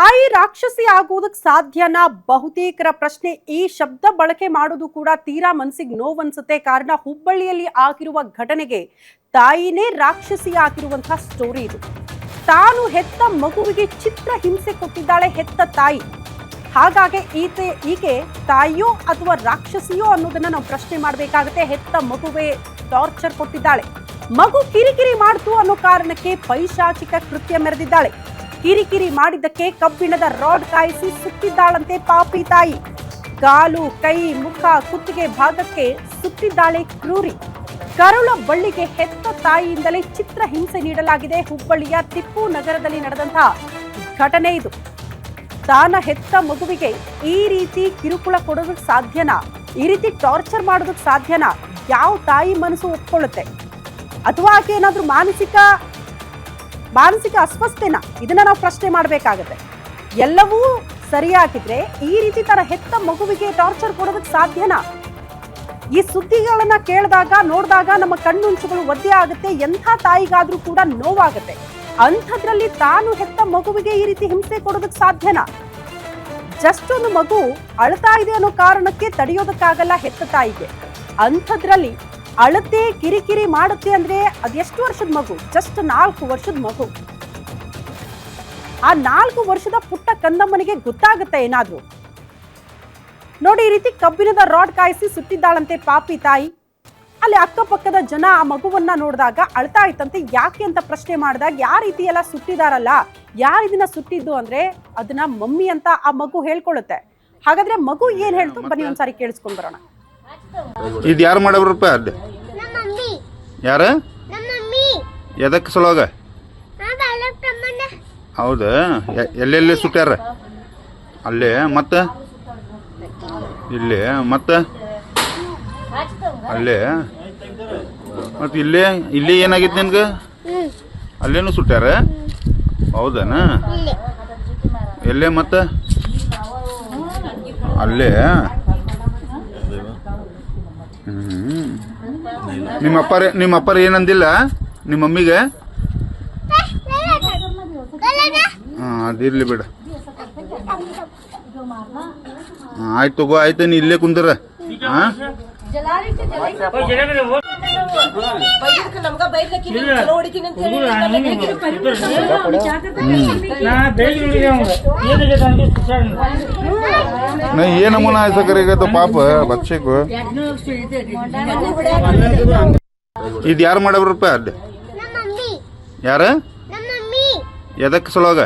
ತಾಯಿ ರಾಕ್ಷಸಿ ಆಗುವುದಕ್ಕೆ ಸಾಧ್ಯನಾ? ಬಹುತೇಕರ ಪ್ರಶ್ನೆ, ಈ ಶಬ್ದ ಬಳಕೆ ಮಾಡೋದು ಕೂಡ ತೀರಾ ಮನಸ್ಸಿಗೆ ನೋವನ್ಸುತ್ತೆ. ಕಾರಣ, ಹುಬ್ಬಳ್ಳಿಯಲ್ಲಿ ಆಗಿರುವ ಘಟನೆಗೆ ತಾಯಿನೇ ರಾಕ್ಷಸಿ ಆಗಿರುವಂತಹ ಸ್ಟೋರಿ ಇದು. ತಾನು ಹೆತ್ತ ಮಗುವಿಗೆ ಚಿತ್ರ ಹಿಂಸೆ ಕೊಟ್ಟಿದ್ದಾಳೆ ಹೆತ್ತ ತಾಯಿ. ಹಾಗಾಗಿ ಈತೆ ಈಕೆ ತಾಯಿಯೋ ಅಥವಾ ರಾಕ್ಷಸಿಯೋ ಅನ್ನೋದನ್ನ ನಾವು ಪ್ರಶ್ನೆ ಮಾಡಬೇಕಾಗುತ್ತೆ. ಹೆತ್ತ ಮಗುವೆ ಟಾರ್ಚರ್ ಕೊಟ್ಟಿದ್ದಾಳೆ. ಮಗು ಕಿರಿಕಿರಿ ಮಾಡ್ತು ಅನ್ನೋ ಕಾರಣಕ್ಕೆ ಪೈಶಾಚಿಕ ಕೃತ್ಯ ಮೆರೆದಿದ್ದಾಳೆ. ಕಿರಿಕಿರಿ ಮಾಡಿದ್ದಕ್ಕೆ ಕಬ್ಬಿಣದ ರಾಡ್ ಕಾಯಿಸಿ ಸುತ್ತಿದ್ದಾಳಂತೆ ಪಾಪಿ ತಾಯಿ. ಕಾಲು ಕೈ, ಮುಖ ಕುತ್ತಿಗೆ ಭಾಗಕ್ಕೆ ಸುತ್ತಿದ್ದಾಳೆ ಕ್ರೂರಿ. ಕರುಳ ಬಳ್ಳಿಗೆ ಹೆತ್ತ ತಾಯಿಯಿಂದಲೇ ಚಿತ್ರ ಹಿಂಸೆ ನೀಡಲಾಗಿದೆ ಹುಬ್ಬಳ್ಳಿಯ ತಿಪ್ಪು ನಗರದಲ್ಲಿ ನಡೆದಂತಹ ಘಟನೆ ಇದು. ತಾನ ಹೆತ್ತ ಮಗುವಿಗೆ ಈ ರೀತಿ ಕಿರುಕುಳ ಕೊಡೋದಕ್ಕೆ ಸಾಧ್ಯನಾ? ಈ ರೀತಿ ಟಾರ್ಚರ್ ಮಾಡೋದಕ್ಕೆ ಸಾಧ್ಯನಾ? ಯಾವ ತಾಯಿ ಮನಸ್ಸು ಒಪ್ಕೊಳ್ಳುತ್ತೆ? ಅಥವಾ ಆಕೆ ಏನಾದ್ರೂ ಮಾನಸಿಕ ಮಾನಸಿಕ ಅಸ್ವಸ್ಥೆನ ಇದನ್ನ ನಾವು ಪ್ರಶ್ನೆ ಮಾಡಬೇಕಾಗತ್ತೆ. ಎಲ್ಲವೂ ಸರಿಯಾಗಿದ್ರೆ ಈ ರೀತಿ ತರ ಹೆತ್ತ ಮಗುವಿಗೆ ಟಾರ್ಚರ್ ಕೊಡೋದಕ್ಕೆ ಸಾಧ್ಯನಾ? ಈ ಸುದ್ದಿಗಳನ್ನ ಕೇಳಿದಾಗ, ನೋಡಿದಾಗ ನಮ್ಮ ಕಣ್ಣುಂಚುಗಳು ಒದ್ದೆ ಆಗುತ್ತೆ, ಎಂಥ ತಾಯಿಗಾದ್ರೂ ಕೂಡ ನೋವಾಗುತ್ತೆ. ಅಂಥದ್ರಲ್ಲಿ ತಾನು ಹೆತ್ತ ಮಗುವಿಗೆ ಈ ರೀತಿ ಹಿಂಸೆ ಕೊಡೋದಕ್ಕೆ ಸಾಧ್ಯನಾ? ಜಸ್ಟ್ ಒಂದು ಮಗು ಅಳ್ತಾ ಇದೆ ಅನ್ನೋ ಕಾರಣಕ್ಕೆ ತಡೆಯೋದಕ್ಕಾಗಲ್ಲ ಹೆತ್ತ ತಾಯಿಗೆ. ಅಂಥದ್ರಲ್ಲಿ ಅಳತೆ ಕಿರಿಕಿರಿ ಮಾಡುತ್ತೆ ಅಂದ್ರೆ ಅದೆಷ್ಟು ವರ್ಷದ ಮಗು? ಜಸ್ಟ್ ನಾಲ್ಕು ವರ್ಷದ ಮಗು. ಆ ನಾಲ್ಕು ವರ್ಷದ ಪುಟ್ಟ ಕಂದಮ್ಮನಿಗೆ ಗೊತ್ತಾಗುತ್ತೆ ಏನಾದ್ರೂ? ನೋಡಿ ಈ ರೀತಿ ಕಬ್ಬಿಣದ ರಾಡ್ ಕಾಯಿಸಿ ಸುತ್ತಿದ್ದಾಳಂತೆ ಪಾಪಿ ತಾಯಿ. ಅಲ್ಲಿ ಅಕ್ಕಪಕ್ಕದ ಜನ ಆ ಮಗುವನ್ನ ನೋಡಿದಾಗ ಅಳ್ತಾ ಇತ್ತಂತೆ ಯಾಕೆ ಅಂತ ಪ್ರಶ್ನೆ ಮಾಡಿದಾಗ ಯಾವ ರೀತಿ ಎಲ್ಲ ಸುಟ್ಟಿದಾರಲ್ಲ? ಯಾರು ಇದನ್ನ ಸುಟ್ಟಿದ್ದು ಅಂದ್ರೆ ಅದನ್ನ ಮಮ್ಮಿ ಅಂತ ಆ ಮಗು ಹೇಳ್ಕೊಳ್ಳುತ್ತೆ. ಹಾಗಾದ್ರೆ ಮಗು ಏನ್ ಹೇಳ್ತು? ಬನ್ನಿ ಒಂದ್ಸಾರಿ ಕೇಳಿಸ್ಕೊಂಡ್ ಬರೋಣ. ಇದು ಯಾರು ಮಾಡವ್ರಪ್ಪ ಅಲ್ಲಿ ಯಾರ? ಎದಕ್ಕೆ ಸಲುವಾಗ ಹೌದಾ. ಎಲ್ಲೆಲ್ಲಿ ಸುಟ್ಯಾರ ಅಲ್ಲೇ ಮತ್ತೆ? ಇಲ್ಲಿ ಮತ್ತೆ? ಅಲ್ಲೇ? ಮತ್ತೆ ಇಲ್ಲೇ ಇಲ್ಲಿ ಏನಾಗಿತ್ತು ನಿನ್ಗೆ? ಅಲ್ಲೇನು ಸುಟ್ಯಾರ ಹೌದನ? ಎಲ್ಲೇ ಮತ್ತೆ? ಅಲ್ಲೇ? ನಿಮ್ಮ ಅಪ್ಪ ನಿಮ್ಮ ಅಪ್ಪರ ಏನಂದಿಲ್ಲ? ನಿಮ್ಮ ಮಮ್ಮಿಗೆ? ಹಾಂ ಅದಿರ್ಲಿ ಬಿಡ. ಆಯ್ತು ತಗೋ, ಆಯ್ತು, ನೀ ಇಲ್ಲೇ ಕುಂದ್ರ. ಹಾಂ? ನಮ್ಗ ಬೈದ್ಲಕ್ಕಿನಿ ಚಲೋ ಹೊಡಿತೀನಿ ಅಂತ ಹೇಳಿ ನಾ ಏನು ಆಯ್ಸಕರಿಗತ್ತ ಪಾಪ ಬಚ್ಚಕು ಇದು ಯಾರು ಮಾಡವ್ರಪ್ಪ ಅಲ್ಲಿ ಯಾರ? ಎದಕ್ಕೆ ಸಲುವಾಗ?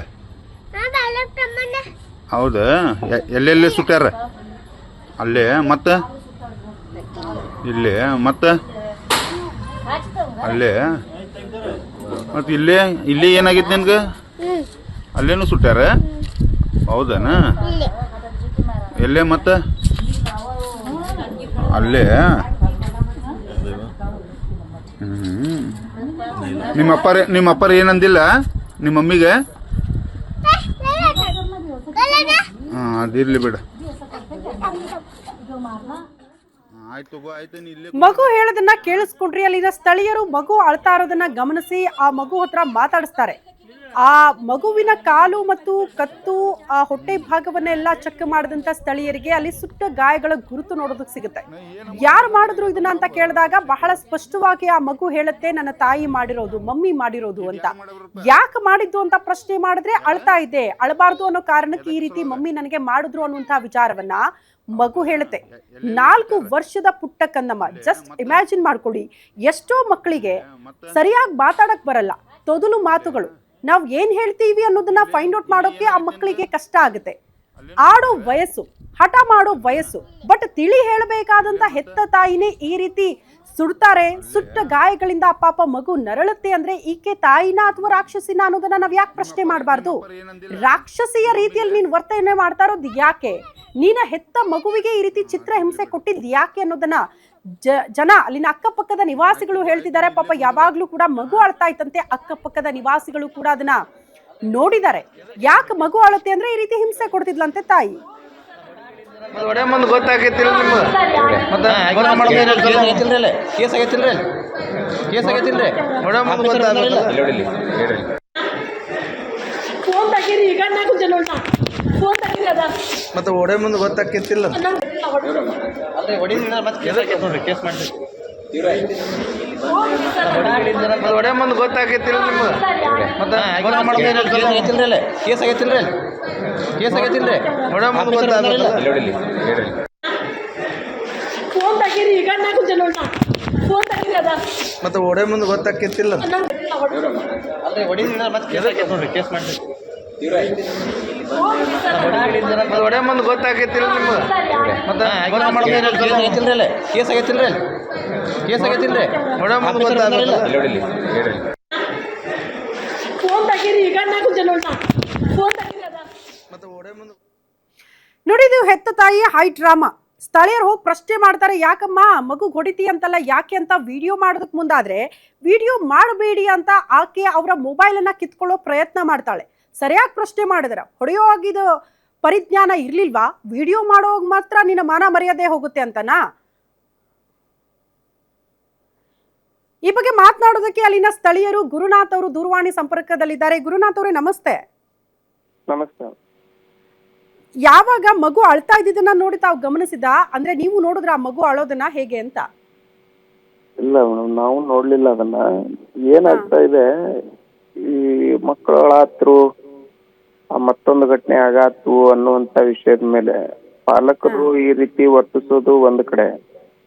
ಹೌದಾ? ಎ- ಎಲ್ಲೆಲ್ಲಿ ಸುಟ್ಟಾರ ಅಲ್ಲೇ ಮತ್ತೆ? ಇಲ್ಲಿ, ಮತ್ತೆ? ಅಲ್ಲೇ? ಮತ್ತೆ ಇಲ್ಲೇ, ಇಲ್ಲಿ ಏನಾಗಿತ್ತು ನಿನ್ಗೆ? ಅಲ್ಲೇನು ಸುಟ್ಟಾರ ಹೌದನ? ಎಲ್ಲೇ ಮತ್ತೆ? ಅಲ್ಲೇ? ನಿಮ್ಮ ಅಪ್ಪ ನಿಮ್ಮ ಅಪ್ಪರ ಏನಂದಿಲ್ಲ? ನಿಮ್ಮ ಮಮ್ಮಿಗೆ? ಹಾಂ, ಅದಿರ್ಲಿ ಬಿಡ ಆಯ್ತು ತಗೋ ಆಯ್ತು ನೀ ಇಲ್ಲೇ ಮಗು ಹೇಳೋದನ್ನ ಕೇಳಿಸ್ಕೊಂಡ್ರಿ ಅಲ್ಲಿನ ಸ್ಥಳೀಯರು ಮಗು ಅಳ್ತಾ ಇರೋದನ್ನ ಗಮನಿಸಿ ಆ ಮಗು ಹತ್ರ ಮಾತಾಡಿಸ್ತಾರೆ. ಆ ಮಗುವಿನ ಕಾಲು ಮತ್ತು ಕತ್ತು ಆ ಹೊಟ್ಟೆ ಭಾಗವನ್ನೆಲ್ಲ ಚೆಕ್ ಮಾಡಿದಂತ ಸ್ಥಳೀಯರಿಗೆ ಅಲ್ಲಿ ಸುಟ್ಟ ಗಾಯಗಳ ಗುರುತು ನೋಡೋದಕ್ಕೆ ಸಿಗುತ್ತೆ. ಯಾರು ಮಾಡಿದ್ರು ಇದನ್ನ ಅಂತ ಕೇಳಿದಾಗ ಬಹಳ ಸ್ಪಷ್ಟವಾಗಿ ಆ ಮಗು ಹೇಳುತ್ತೆ ನನ್ನ ತಾಯಿ ಮಾಡಿರೋದು ಮಮ್ಮಿ ಮಾಡಿರೋದು ಅಂತ. ಯಾಕೆ ಮಾಡಿದ್ದು ಅಂತ ಪ್ರಶ್ನೆ ಮಾಡಿದ್ರೆ ಅಳ್ತಾ ಇದೆ. ಅಳಬಾರ್ದು ಅನ್ನೋ ಕಾರಣಕ್ಕೆ ಈ ರೀತಿ ಮಮ್ಮಿ ನನಗೆ ಮಾಡಿದ್ರು ಅನ್ನುವಂತಹ ವಿಚಾರವನ್ನ ಮಗು ಹೇಳುತ್ತೆ ನಾಲ್ಕು ವರ್ಷದ ಪುಟ್ಟ ಕನ್ನಮ್ಮ ಜಸ್ಟ್ ಇಮ್ಯಾಜಿನ್ ಮಾಡ್ಕೊಳ್ಳಿ ಎಷ್ಟೋ ಮಕ್ಕಳಿಗೆ ಸರಿಯಾಗಿ ಮಾತಾಡಕ್ ಬರಲ್ಲ ತೊದಲು ಮಾತುಗಳು. ನಾವು ಏನ್ ಹೇಳ್ತೀವಿ ಅನ್ನೋದನ್ನ ಫೈಂಡ್ ಔಟ್ ಮಾಡೋಕೆ ಆ ಮಕ್ಕಳಿಗೆ ಕಷ್ಟ ಆಗುತ್ತೆ. ಆಡೋ ವಯಸ್ಸು ಹಠ ಮಾಡೋ ವಯಸ್ಸು ಬಟ್ ತಿಳಿ ಹೇಳಬೇಕಾದಂತ ಹೆತ್ತ ತಾಯಿನೇ ಈ ರೀತಿ ಸುಡ್ತಾರೆ, ಸುಟ್ಟ ಗಾಯಗಳಿಂದ ಪಾಪ ಮಗು ನರಳುತ್ತೆ ಅಂದ್ರೆ ಈಕೆ ತಾಯಿನ ಅಥವಾ ರಾಕ್ಷಸಿನ ಅನ್ನೋದನ್ನ ನಾವ್ ಯಾಕೆ ಪ್ರಶ್ನೆ ಮಾಡಬಾರ್ದು? ರಾಕ್ಷಸಿಯ ರೀತಿಯಲ್ಲಿ ನೀನ್ ವರ್ತನೆ ಮಾಡ್ತಾ ಇರೋದು ಯಾಕೆ? ನೀನ ಹೆತ್ತ ಮಗುವಿಗೆ ಈ ರೀತಿ ಚಿತ್ರ ಹಿಂಸೆ ಕೊಟ್ಟಿದ್ ಯಾಕೆ ಅನ್ನೋದನ್ನ ಜ- ಜನ, ಅಲ್ಲಿನ ಅಕ್ಕಪಕ್ಕದ ನಿವಾಸಿಗಳು ಹೇಳ್ತಿದ್ದಾರೆ. ಪಾಪ ಯಾವಾಗ್ಲೂ ಕೂಡ ಮಗು ಅಳ್ತಾ ಇತ್ತಂತೆ ಅಕ್ಕಪಕ್ಕದ ನಿವಾಸಿಗಳು ಕೂಡ ಅದನ್ನ ನೋಡಿದ್ದಾರೆ. ಯಾಕೆ ಮಗು ಅಳುತ್ತೆ ಅಂದ್ರೆ ಈ ರೀತಿ ಹಿಂಸೆ ಕೊಡ್ತಿದ್ಲಂತೆ ತಾಯಿ? ಒಡೆ ಮುಂದೆ ಗೊತ್ತಾಗೈತಿಲ್ಲ ನಿಮ್ಗೆ? ಮತ್ತೆ ಗೊತ್ತ ಮಾಡೋದು ಕೇಸ್ ಕೇಸ್ ಆಗೈತಿಲ್ರಿ ಒಡೆ ಮುಂದೆ ಗೊತ್ತಾಗಲ್ಲ. ತೆಗೀರಿ ಈಗ ಫೋನ್ ತೆಗೀರಿ ಅದ. ಮತ್ತೆ ಒಡೆ ಮುಂದೆ ಗೊತ್ತಾಕೈತಿಲ್ಲ ಅಲ್ರಿ ಹೊಡಿ ಮತ್ತೆ ಕೇಸ್ ಹಾಕೈತೆ ನೋಡ್ರಿ ಕೇಸ್ ಮಾಡ್ತೀವಿ ಒಡೆ ಮುಂದೆ ಗೊತ್ತಾಕೈತಿಲ್ಲ ನಿಮ್ಗೆ? ಮತ್ತೆ ಕೇಸ್ ಆಗೈತಿಲ್ರಿ ಕೇಸ್ ಆಗೈತಿಲ್ರಿ ಆಗೈತಿಲ್ರಿ. ಫೋನ್ ತೆಗೀರಿ ಈಗ ಫೋನ್ ತೆಗೀರಿ ಅದ. ಮತ್ತೆ ಒಡೆ ಮುಂದೆ ಅಲ್ರಿ ಹೊಡಿ ಮತ್ತೆ ಕೇಸ್ ನೋಡ್ರಿ ಒಡೆ ಮುಂದೆ ಗೊತ್ತಾಕೈತಿಲ್ಲ ನಿಮ್ಗೆ. ಮತ್ತೆ ಕೇಸ್ ಆಗೈತಿಲ್ರಿ ಕೇಸ್ ಆಗೈತಿಲ್ರಿ ಕೇಸ್ ಆಗೈತಿಲ್ರಿ. ಒಡೆ ಮುಂದೆ ಗೊತ್ತಾಗಲ್ಲ ಫೋನ್ ತೆಗೀರಿ ಈಗ ನಾ ಕುಂಚೆ ನೋಡ ಫೋನ್ ತೆಗೀರಿ ಅದ ಮತ್ತೆ ಒಡೆ ಮುಂದೆ ನೋಡಿ ಇದು ಹೆತ್ತ ತಾಯಿ ಹೈ ಡ್ರಾಮಾ. ಸ್ಥಳೀಯರು ಹೋಗಿ ಪ್ರಶ್ನೆ ಮಾಡ್ತಾರೆ ಯಾಕಮ್ಮ ಮಗು ಹೊಡಿತಿ ಅಂತಲ್ಲ ಯಾಕೆ ಅಂತ ವಿಡಿಯೋ ಮಾಡೋದಕ್ಕೆ ಮುಂದಾದ್ರೆ ವಿಡಿಯೋ ಮಾಡಬೇಡಿ ಅಂತ ಆಕೆ ಅವರ ಮೊಬೈಲನ್ನ ಕಿತ್ಕೊಳ್ಳೋ ಪ್ರಯತ್ನ ಮಾಡ್ತಾಳೆ. ಸರಿಯಾಗಿ ಪ್ರಶ್ನೆ ಮಾಡಿದ್ರ. ಹೊಡೆಯೋ ಆಗಿದ್ದು ಪರಿಜ್ಞಾನ ಇರಲಿಲ್ವಾ? ವಿಡಿಯೋ ಮಾಡೋವಾಗ ಮಾತ್ರ ನಿನ್ನ ಮಾನ ಮರ್ಯಾದೆ ಹೋಗುತ್ತೆ ಅಂತನಾ? ಈ ಬಗ್ಗೆ ಮಾತನಾಡೋದಕ್ಕೆ ಅಲ್ಲಿನ ಸ್ಥಳೀಯರು ಗುರುನಾಥ್ ಅವರು ದೂರವಾಣಿ ಸಂಪರ್ಕದಲ್ಲಿದ್ದಾರೆ. ಗುರುನಾಥ್ ಅವರೇ ನಮಸ್ತೆ. ನಮಸ್ತೆ. ಯಾವಾಗ ಮಗು ಅಳ್ತಾ ಇದ್ದಿದ್ದನ್ನ ನೋಡಿ ತಾವು ಗಮನಿಸಿದ ಅಂದ್ರೆ ನೀವು ನೋಡಿದ್ರ ಆ ಮಗು ಅಳೋದನ್ನ ಹೇಗೆ ಅಂತ? ಇಲ್ಲ ಮೇಡಮ್ ನಾವು ನೋಡ್ಲಿಲ್ಲ ಅದನ್ನ. ಏನಾಗ್ತಾ ಇದೆ? ಈ ಮಕ್ಕಳು ಅಳಾತ್ರು ಮತ್ತೊಂದು ಘಟನೆ ಆಗಾತು ಅನ್ನುವಂತ ವಿಷಯದ ಮೇಲೆ ಪಾಲಕರು ಈ ರೀತಿ ವರ್ತಿಸೋದು ಒಂದ್ ಕಡೆ.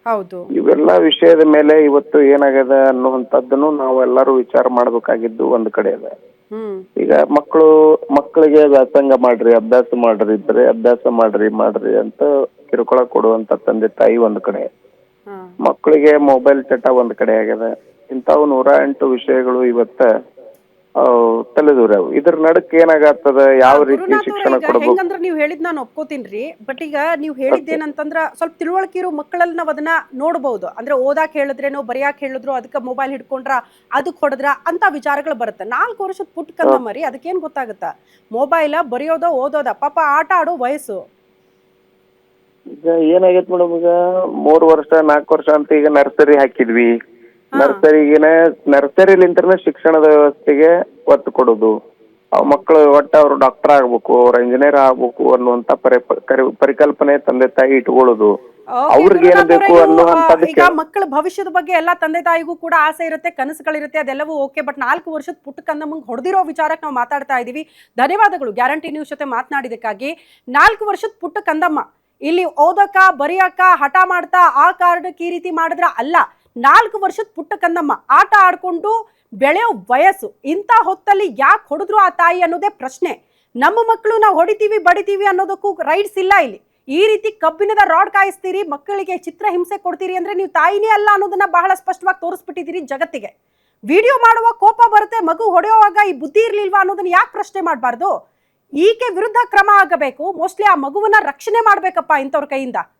ಹೌದು. ಇವೆಲ್ಲ ವಿಷಯದ ಮೇಲೆ ಇವತ್ತು ಏನಾಗ್ಯದ ಅನ್ನುವಂಥದ್ದನ್ನು ನಾವು ಎಲ್ಲರೂ ವಿಚಾರ ಮಾಡಬೇಕಾಗಿದ್ದು ಒಂದು ಕಡೆ ಇದೆ ಹ್ಮ್. ಈಗ ಮಕ್ಕಳು ಮಕ್ಕಳಿಗೆ ವ್ಯಾಸಂಗ ಮಾಡ್ರಿ ಅಭ್ಯಾಸ ಮಾಡ್ರಿ ಇದ್ರೆ ಅಭ್ಯಾಸ ಮಾಡ್ರಿ ಮಾಡ್ರಿ ಅಂತ ಕಿರುಕುಳ ಕೊಡುವಂತ ತಂದೆ ತಾಯಿ ಒಂದ್ ಕಡೆ. ಹಾ. ಮಕ್ಕಳಿಗೆ ಮೊಬೈಲ್ ಚಟ ಒಂದ್ ಕಡೆ ಆಗಿದೆ ಇಂಥವು ನೂರ ಎಂಟು ವಿಷಯಗಳು ಇವತ್ತ ತಲೆದೂರವು. ಇದ್ರ ನಡಕ್ ಏನಾಗತ್ತದ? ಯಾವ ರೀತಿ ಶಿಕ್ಷಣ ಕೊಡಬೇಕು? ಹೆಂಗಂದ್ರ ನೀವು ಹೇಳಿದ್ ನಾನು ಒಪ್ಕೋತೀನ್ರಿ. ಬಟ್ ಈಗ ನೀವು ಹೇಳಿದ್ದೇನಂತಂದ್ರ ಸ್ವಲ್ಪ ತಿಳುವಳಿಕೆ ಇರೋ ಮಕ್ಕಳಲ್ಲಿ ನಾವ್ ಅದನ್ನ ನೋಡಬಹುದು ಅಂದ್ರೆ ಓದಾಕ್ ಹೇಳಿದ್ರೇನೋ ಬರೆಯಾಕ್ ಹೇಳಿದ್ರು ಅದಕ್ಕೆ ಮೊಬೈಲ್ ಹಿಡ್ಕೊಂಡ್ರ ಅದಕ್ಕೆ ಹೊಡೆದ್ರ ಅಂತ ವಿಚಾರಗಳು ಬರುತ್ತೆ. ನಾಲ್ಕು ವರ್ಷದ ಪುಟ್ ಕಂದ ಮರಿ ಅದಕ್ಕೇನ್ ಗೊತ್ತಾಗುತ್ತ? ಮೊಬೈಲ ಬರೆಯೋದ ಓದೋದ ಪಾಪ ಆಟ ಆಡೋ ವಯಸ್ಸು. ಈಗ ಏನಾಗೈತ್ ಮೇಡಮ್ ಈಗ? ಮೂರ್ ವರ್ಷ ನಾಲ್ಕು ವರ್ಷ ಅಂತ ಈಗ ನರ್ಸರಿ ಹಾಕಿದ್ವಿ. ನರ್ಸರಿಗಿನ ನರ್ಸರಿಲಿಂತ್ರನ ಶಿಕ್ಷಣದ ವ್ಯವಸ್ಥೆಗೆ ಒತ್ತು ಕೊಡುದು. ಅವ್ ಮಕ್ಕಳು ಒಟ್ಟ ಅವ್ರು ಡಾಕ್ಟರ್ ಆಗ್ಬೇಕು ಅವ್ರ ಇಂಜಿನಿಯರ್ ಆಗ್ಬೇಕು ಅನ್ನುವಂತ ಪರಿ ಕರಿ- ಪರಿಕಲ್ಪನೆ ತಂದೆ ತಾಯಿ ಇಟ್ಕೊಳ್ಳೋದು. Okay, ಅವ್ರಿಗೆ ಏನ್ ಗುರುನಾಥ್ ಬೇಕು ಅವ್ರೆ, ಅನ್ನೋ ನೀವು, ಆ, ಹಂತದಕ್ಕೆ- ಈಗ ಮಕ್ಕಳ ಭವಿಷ್ಯದ ಬಗ್ಗೆ ಎಲ್ಲ ತಂದೆ ತಾಯಿಗೂ ಕೂಡ ಆಸೆ ಇರುತ್ತೆ ಕನಸುಗಳಿರುತ್ತೆ ಅದೆಲ್ಲವೂ ಓಕೆ ಬಟ್ ನಾಲ್ಕು ವರ್ಷದ ಪುಟ್ಟ ಕಂದಮ್ಮಂಗ್ ಹೊಡೆದಿರೋ ವಿಚಾರಕ್ಕೆ ನಾವು ಮಾತಾಡ್ತಾ ಇದೀವಿ. ಧನ್ಯವಾದಗಳು ಗ್ಯಾರಂಟಿ ನ್ಯೂಸ್ ಜೊತೆ ಮಾತನಾಡಿದಕ್ಕಾಗಿ ನಾಲ್ಕು ವರ್ಷದ ಪುಟ್ಟ ಕಂದಮ್ಮ ಇಲ್ಲಿ ಓದಕ ಬರೆಯಕ ಹಠ ಮಾಡ್ತಾ ಆ ಕಾರ್ಡ್ ಈ ರೀತಿ ಮಾಡಿದ್ರ ಅಲ್ಲ. ನಾಲ್ಕು ವರ್ಷದ ಪುಟ್ಟ ಕಂದಮ್ಮ ಆಟ ಆಡ್ಕೊಂಡು ಬೆಳೆಯೋ ವಯಸ್ಸು. ಇಂಥ ಹೊತ್ತಲ್ಲಿ ಯಾಕೆ ಹೊಡೆದ್ರು ಆ ತಾಯಿ ಅನ್ನೋದೇ ಪ್ರಶ್ನೆ. ನಮ್ಮ ಮಕ್ಕಳು ನಾವು ಹೊಡಿತೀವಿ, ಬಡಿತೀವಿ ಅನ್ನೋದಕ್ಕೂ ರೈಟ್ಸ್ ಇಲ್ಲ ಇಲ್ಲಿ. ಈ ರೀತಿ ಕಬ್ಬಿಣದ ರಾಡ್ ಕಾಯಿಸ್ತೀರಿ, ಮಕ್ಕಳಿಗೆ ಚಿತ್ರ ಹಿಂಸೆ ಕೊಡ್ತೀರಿ ಅಂದ್ರೆ ನೀವು ತಾಯಿನೇ ಅಲ್ಲ ಅನ್ನೋದನ್ನ ಬಹಳ ಸ್ಪಷ್ಟವಾಗಿ ತೋರಿಸ್ಬಿಟ್ಟಿದ್ದೀರಿ ಜಗತ್ತಿಗೆ. ವಿಡಿಯೋ ಮಾಡುವ ಕೋಪ ಬರುತ್ತೆ, ಮಗು ಹೊಡೆಯುವಾಗ ಈ ಬುದ್ಧಿ ಇರ್ಲಿಲ್ವಾ ಅನ್ನೋದನ್ನ ಯಾಕೆ ಪ್ರಶ್ನೆ ಮಾಡಬಾರ್ದು? ಈಕೆ ವಿರುದ್ಧ ಕ್ರಮ ಆಗಬೇಕು. ಮೋಸ್ಟ್ಲಿ ಆ ಮಗುವನ್ನ ರಕ್ಷಣೆ ಮಾಡ್ಬೇಕಪ್ಪ ಇಂಥವ್ರ ಕೈಯಿಂದ.